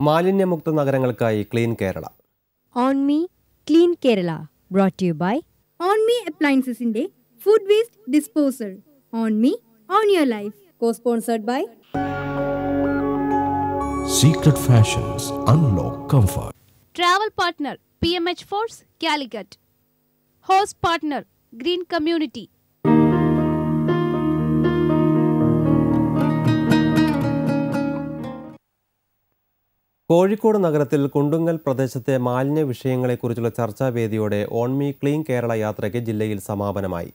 മാലിന്യമുക്ത നഗരങ്ങൾക്കായി clean Kerala. On me clean Kerala brought you by on me അപ്ലയൻസസിന്റെ food waste disposal on me on your life co sponsored by secret fashions unlock comfort travel partner P M H force Calicut host partner green community Kozhikode നഗരത്തിൽ കുണ്ടുങ്ങൽ പ്രദേശത്തെ മാലിന്യ വിഷയങ്ങളെക്കുറിച്ചുള്ള ചർച്ചാവേദിയോടെ ഓൺമി clean Kerala യാത്രയ്ക്ക് ജില്ലയിൽ സമാപനമായി.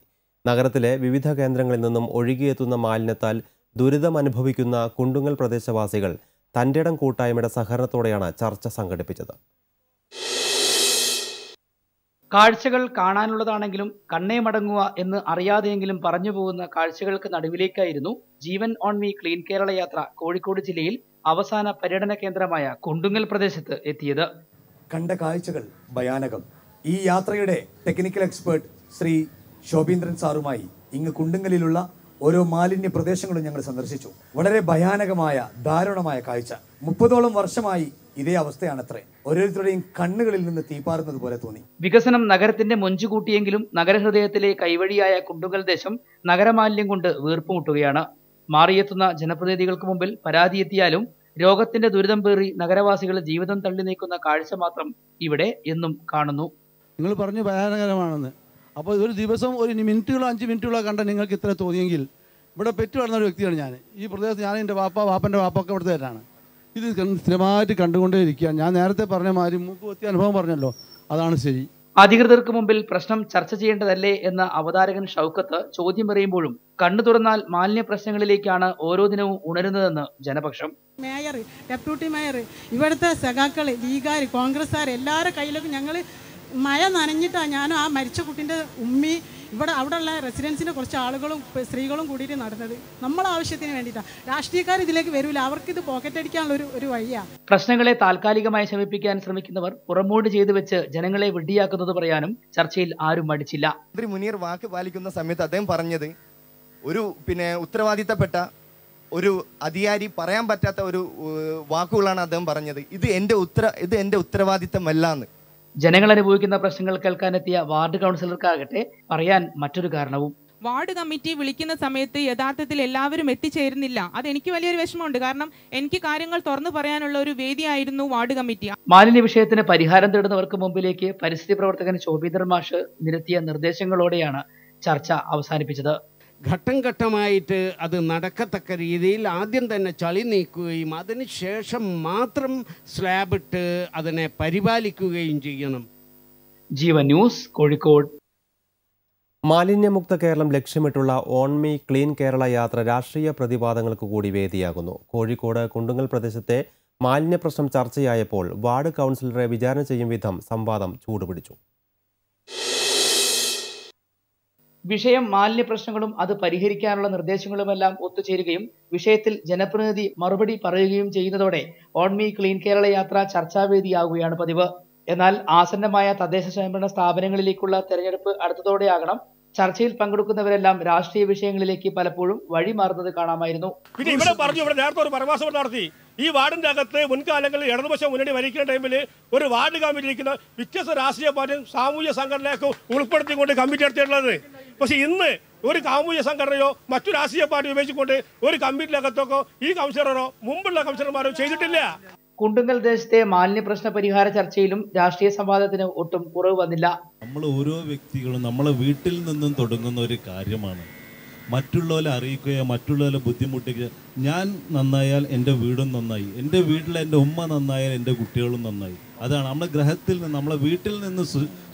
നഗരത്തിലെ വിവിധ കേന്ദ്രങ്ങളിൽ നിന്നും ഒഴുകിയെത്തുന്ന മാലിന്യത്താൽ ദുരിതമനുഭവിക്കുന്ന കുണ്ടുങ്ങൽ പ്രദേശവാസികൾ തന്റെ ഇടം കൂട്ടായ്മയുടെ സഹകരണത്തോടെയാണ് ചർച്ച സംഘടിപ്പിച്ചത്. കാഴ്ചകൾ കാണാനുള്ളതാണെങ്കിലും കണ്ണേ മടങ്ങുക എന്ന് അറിയാതെയെങ്കിലും പറഞ്ഞു പോകുന്ന കാഴ്ചകൾക്ക് നടുവിലേക്കായിരുന്നു Jeevan on me clean Kerala യാത്ര കോഴിക്കോട് ജില്ലയിൽ അവസാന പര്യടന കേന്ദ്രമായ കുണ്ടുങ്ങൽ പ്രദേശത്ത് എത്തിയത്. കണ്ട കാഴ്ചകൾ ഭയാനകം. ഈ യാത്രയുടെ ടെക്നിക്കൽ എക്സ്പേർട്ട് ശ്രീ ശോഭീന്ദ്രൻ സാറുമായി ഇങ്ങ് കുണ്ടുങ്ങലിലുള്ള ഓരോ മാലിന്യ പ്രദേശങ്ങളും ഞങ്ങൾ സന്ദർശിച്ചു. വളരെ ഭയാനകമായ ദാരുണമായ കാഴ്ച. മുപ്പതോളം വർഷമായി ഇതേ അവസ്ഥയാണത്രേ. ഓരോരുത്തരുടെയും കണ്ണുകളിൽ നിന്ന് തീപ്പാറുന്നത് പോലെ തോന്നി. വികസനം നഗരത്തിന്റെ മൊഞ്ചുകൂട്ടിയെങ്കിലും നഗരഹൃദയത്തിലെ കൈവഴിയായ കുണ്ടുങ്ങൽ ദേശം നഗരമാലിന്യം കൊണ്ട് വീർപ്പുമുട്ടുകയാണ്. മാറിയെത്തുന്ന ജനപ്രതിനിധികൾക്ക് മുമ്പിൽ പരാതിയെത്തിയാലും രോഗത്തിന്റെ ദുരിതം പേറി നഗരവാസികൾ ജീവിതം തള്ളി നീക്കുന്ന കാഴ്ച മാത്രം ഇവിടെ എന്നും കാണുന്നു. നിങ്ങൾ പറഞ്ഞു ഭയാനകരമാണെന്ന്. അപ്പോൾ ഒരു ദിവസം ഒരു മിനിറ്റുകളോ അഞ്ച് മിനിറ്റുകളോ കണ്ട നിങ്ങൾക്ക് ഇത്ര തോന്നിയെങ്കിൽ ഇവിടെ പെറ്റു വളർന്ന ഒരു വ്യക്തിയാണ് ഞാൻ. ഈ പ്രദേശത്ത് ഞാൻ എന്റെ വാപ്പ വാപ്പന്റെ വാപ്പൊക്കെ ഇവിടുത്തെ തന്നെയാണ് ഇത് സ്ഥിരമായിട്ട് കണ്ടുകൊണ്ടേ ഇരിക്കുകയാണ്. ഞാൻ നേരത്തെ പറഞ്ഞ മാതിരി മൂക്ക് കൊത്തിയ അനുഭവം പറഞ്ഞല്ലോ. അതാണ് ശരി. അധികൃതർക്ക് മുമ്പിൽ പ്രശ്നം ചർച്ച ചെയ്യേണ്ടതല്ലേ എന്ന അവതാരകൻ ഷൗക്കത്ത് ചോദ്യം പറയുമ്പോഴും കണ്ണു തുറന്നാൽ മാലിന്യ പ്രശ്നങ്ങളിലേക്കാണ് ഓരോ ദിനവും ഉണരുന്നതെന്ന് ജനപക്ഷം. മേയർ ഡെപ്യൂട്ടി മേയർ ഇവിടുത്തെ സഖാക്കൾ ലീഗാർ കോൺഗ്രസ്സുകാർ എല്ലാവരുടെ കയ്യിലൊക്കെ ഞങ്ങൾ മഴ നനഞ്ഞിട്ടാണ് ഞാനും ആ മരിച്ച കുട്ടിന്റെ ഉമ്മി ഇവിടെ അവിടെയുള്ള റെസിഡൻസിന്റെ കുറച്ച് ആളുകളും സ്ത്രീകളും കൂടിയിട്ട് നടന്നത്. നമ്മളെ ആവശ്യത്തിന് വേണ്ടിയിട്ടാണ് രാഷ്ട്രീയക്കാർ ഇതിലേക്ക് വരില്ല അവർക്ക് ഇത് പോക്കറ്റ് അടിക്കാനുള്ള ഒരു ഒരു വഴിയാണ് പ്രശ്നങ്ങളെ താൽക്കാലികമായി ശമിപ്പിക്കാൻ ശ്രമിക്കുന്നവർ പുറമോട് ചെയ്തു വെച്ച് ജനങ്ങളെ വെടിയാക്കുന്നത് പറയാനും ചർച്ചയിൽ ആരും മടിച്ചില്ല. മന്ത്രി മുനീർ വാക്ക് പാലിക്കുന്ന സമയത്ത് അദ്ദേഹം പറഞ്ഞത് ഒരു പിന്നെ ഉത്തരവാദിത്തപ്പെട്ട ഒരു അധികാരി പറയാൻ പറ്റാത്ത ഒരു വാക്കുകളാണ് അദ്ദേഹം പറഞ്ഞത്. ഇത് എന്റെ ഉത്തര ഇത് എന്റെ ഉത്തരവാദിത്തമല്ല എന്ന് ജനങ്ങൾ അനുഭവിക്കുന്ന പ്രശ്നങ്ങൾ കേൾക്കാനെത്തിയ വാർഡ് കൗൺസിലർക്കാകട്ടെ പറയാൻ മറ്റൊരു കാരണവും. വാർഡ് കമ്മിറ്റി വിളിക്കുന്ന സമയത്ത് യഥാർത്ഥത്തിൽ എല്ലാവരും എത്തിച്ചേരുന്നില്ല. അത് എനിക്ക് വലിയൊരു വിഷമമുണ്ട്. കാരണം എനിക്ക് കാര്യങ്ങൾ തുറന്നു പറയാനുള്ള ഒരു വേദിയായിരുന്നു വാർഡ് കമ്മിറ്റി. മാലിന്യ വിഷയത്തിന് പരിഹാരം തേടുന്നവർക്ക് മുമ്പിലേക്ക് പരിസ്ഥിതി പ്രവർത്തകൻ ശോഭിതർ മാഷ് നിരത്തിയ നിർദ്ദേശങ്ങളോടെയാണ് ചർച്ച അവസാനിപ്പിച്ചത്. ഘട്ടം ഘട്ടമായിട്ട് അത് നടക്കത്തക്ക രീതിയിൽ ആദ്യം തന്നെ ചളി നീക്കുകയും അതിനുശേഷം മാത്രം സ്ലാബ് ഇട്ട് അതിനെ പരിപാലിക്കുകയും ചെയ്യണം. ജീവ ന്യൂസ് കോഴിക്കോട്. മാലിന്യമുക്ത കേരളം ലക്ഷ്യമിട്ടുള്ള ഓൺമി ക്ലീൻ കേരള യാത്ര രാഷ്ട്രീയ പ്രതിവാദങ്ങൾക്ക് കൂടി വേദിയാകുന്നു. കോഴിക്കോട് കുണ്ടുങ്ങൽ പ്രദേശത്തെ മാലിന്യ പ്രശ്നം ചർച്ചയായപ്പോൾ വാർഡ് കൗൺസിലറെ വിചാരണ ചെയ്യും വിധം സംവാദം ചൂടുപിടിച്ചു. വിഷയം മാലിന്യ പ്രശ്നങ്ങളും അത് പരിഹരിക്കാനുള്ള നിർദ്ദേശങ്ങളുമെല്ലാം ഒത്തുചേരുകയും വിഷയത്തിൽ ജനപ്രതിനിധി മറുപടി പറയുകയും ചെയ്യുന്നതോടെ ഓൺമി ക്ലീൻ കേരള യാത്ര ചർച്ചാവേദിയാകുകയാണ് പതിവ്. എന്നാൽ ആസന്നമായ തദ്ദേശ സ്വയംഭരണ സ്ഥാപനങ്ങളിലേക്കുള്ള തെരഞ്ഞെടുപ്പ് അടുത്തതോടെയാകണം. ചർച്ചയിൽ പങ്കെടുക്കുന്നവരെല്ലാം രാഷ്ട്രീയ വിഷയങ്ങളിലേക്ക് പലപ്പോഴും വഴിമാറുന്നത് കാണാമായിരുന്നു. പിന്നെ ഇവിടെ പറഞ്ഞു ഇവിടെ നേരത്തെ ഒരു പരമാസം നടത്തി. ഈ വാർഡിന്റെ അകത്ത് മുൻകാലങ്ങളിൽ ഇടതുപക്ഷ മുന്നണി ഭരിക്കുന്ന ടൈമിൽ ഒരു വാർഡ് കമ്മിറ്റി ഇരിക്കുന്ന വ്യത്യസ്ത രാഷ്ട്രീയ പാർട്ടിയും സാമൂഹ്യ സംഘടനയൊക്കെ ഉൾപ്പെടുത്തിക്കൊണ്ട് കമ്മിറ്റി നടത്തിയിട്ടുള്ളത്. പക്ഷെ ഇന്ന് ഒരു കാമൂല്യ സംഘടനയോ മറ്റു രാഷ്ട്രീയ പാർട്ടി ഉപയോഗിച്ചുകൊണ്ട് ഒരു കമ്മിറ്റിയിലകത്തൊക്കെ ഈ കൗൺസിലറോ മുമ്പുള്ള കൗൺസിലർമാരോ ചെയ്തിട്ടില്ല. കുണ്ടുങ്ങൽ ദേശത്തെ മാലിന്യ പ്രശ്ന പരിഹാര ചർച്ചയിലും രാഷ്ട്രീയ സംവാദത്തിന് ഒട്ടും കുറവ് വന്നില്ല. നമ്മൾ ഓരോ വ്യക്തികളും നമ്മളെ വീട്ടിൽ നിന്നും തുടങ്ങുന്ന ഒരു കാര്യമാണ്. മറ്റുള്ളവരെ അറിയിക്കുകയോ മറ്റുള്ളവരെ ബുദ്ധിമുട്ടിക്കുക ഞാൻ നന്നായാൽ എന്റെ വീടും നന്നായി. എന്റെ വീട്ടിൽ എന്റെ ഉമ്മ നന്നായാൽ എന്റെ കുട്ടികളും നന്നായി. അതാണ് നമ്മുടെ ഗ്രഹത്തിൽ നിന്ന് നമ്മളെ വീട്ടിൽ നിന്ന്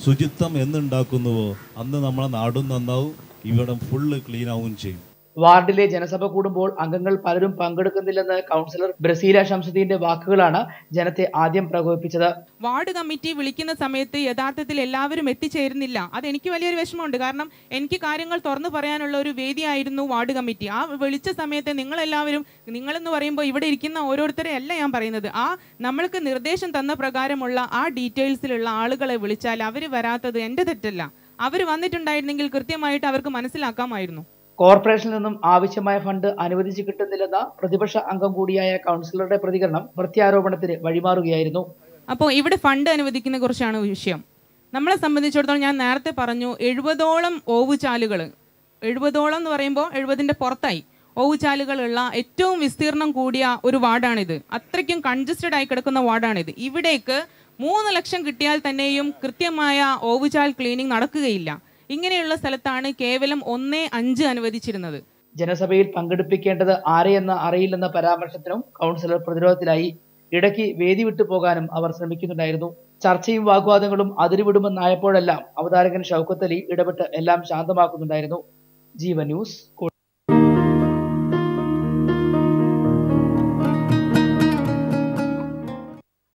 ശുചിത്വം എന്നുണ്ടാക്കുന്നുവോ അന്ന് നമ്മളെ നാടും നന്നാവും ഇവിടം ഫുള്ള് ആവുകയും ചെയ്യും. വാർഡിലെ ജനസഭ കൂടുമ്പോൾ അംഗങ്ങൾ പലരും പങ്കെടുക്കുന്നില്ലെന്ന് കൗൺസിലർ ബ്രസീല ഷംസുദ്ദീന്റെ വാക്കുകളാണ് ജനത്തെ ആദ്യം പ്രകോപിപ്പിച്ചത്. വാർഡ് കമ്മിറ്റി വിളിക്കുന്ന സമയത്ത് യഥാർത്ഥത്തിൽ എല്ലാവരും എത്തിച്ചേരുന്നില്ല. അത് എനിക്ക് വലിയൊരു വിഷമമുണ്ട്. കാരണം എനിക്ക് കാര്യങ്ങൾ തുറന്നു പറയാനുള്ള ഒരു വേദിയായിരുന്നു വാർഡ് കമ്മിറ്റി. ആ വിളിച്ച സമയത്ത് നിങ്ങളെല്ലാവരും നിങ്ങളെന്ന് പറയുമ്പോൾ ഇവിടെ ഇരിക്കുന്ന ഓരോരുത്തരെ അല്ല ഞാൻ പറയുന്നത്. ആ നമ്മൾക്ക് നിർദ്ദേശം തന്ന പ്രകാരമുള്ള ആ ഡീറ്റെയിൽസിലുള്ള ആളുകളെ വിളിച്ചാൽ അവർ വരാത്തത് എന്റെ തെറ്റല്ല. അവർ വന്നിട്ടുണ്ടായിരുന്നെങ്കിൽ കൃത്യമായിട്ട് അവർക്ക് മനസ്സിലാക്കാമായിരുന്നു. കോർപ്പറേഷനിൽ നിന്നും ആവശ്യമായ ഫണ്ട് അനുവദിച്ചു കിട്ടുന്നില്ലെന്ന പ്രതിപക്ഷ അംഗം കൂടിയായ കൗൺസിലറുടെ പ്രതികരണം പ്രത്യാരോപണത്തിന് വഴിമാറുകയായിരുന്നു. അപ്പോൾ ഇവിടെ ഫണ്ട് അനുവദിക്കുന്ന കുറിച്ചാണ് വിഷയം. നമ്മളെ സംബന്ധിച്ചിടത്തോളം ഞാൻ നേരത്തെ പറഞ്ഞു എഴുപതോളം ഓവുചാലുകൾ എഴുപതോളം എന്ന് പറയുമ്പോൾ എഴുപതിന്റെ പുറത്തായി. ഓവുചാലുകളുള്ള ഏറ്റവും വിസ്തീർണം കൂടിയ ഒരു വാർഡാണിത്. അത്രയ്ക്കും കൺജസ്റ്റഡ് ആയി കിടക്കുന്ന വാർഡാണിത്. ഇവിടേക്ക് മൂന്ന് ലക്ഷം കിട്ടിയാൽ തന്നെയും കൃത്യമായ ഓവുചാൽ ക്ലീനിങ് നടക്കുകയില്ല. ഇങ്ങനെയുള്ള സ്ഥലത്താണ് കേവലം ഒന്നേ അഞ്ച് അനുവദിച്ചിരുന്നത്. ജനസഭയിൽ പങ്കെടുപ്പിക്കേണ്ടത് ആരെയെന്ന് അറിയില്ലെന്ന പരാമർശത്തിനും കൗൺസിലർ പ്രതിരോധത്തിലായി ഇടയ്ക്ക് വേദി വിട്ടു പോകാനും അവർ ശ്രമിക്കുന്നുണ്ടായിരുന്നു. ചർച്ചയും വാഗ്വാദങ്ങളും അതിരുവിടുമെന്നായപ്പോഴെല്ലാം അവതാരകൻ ഷൗക്കത്ത് അലി ഇടപെട്ട് എല്ലാം ശാന്തമാക്കുന്നുണ്ടായിരുന്നു. ജീവ ന്യൂസ്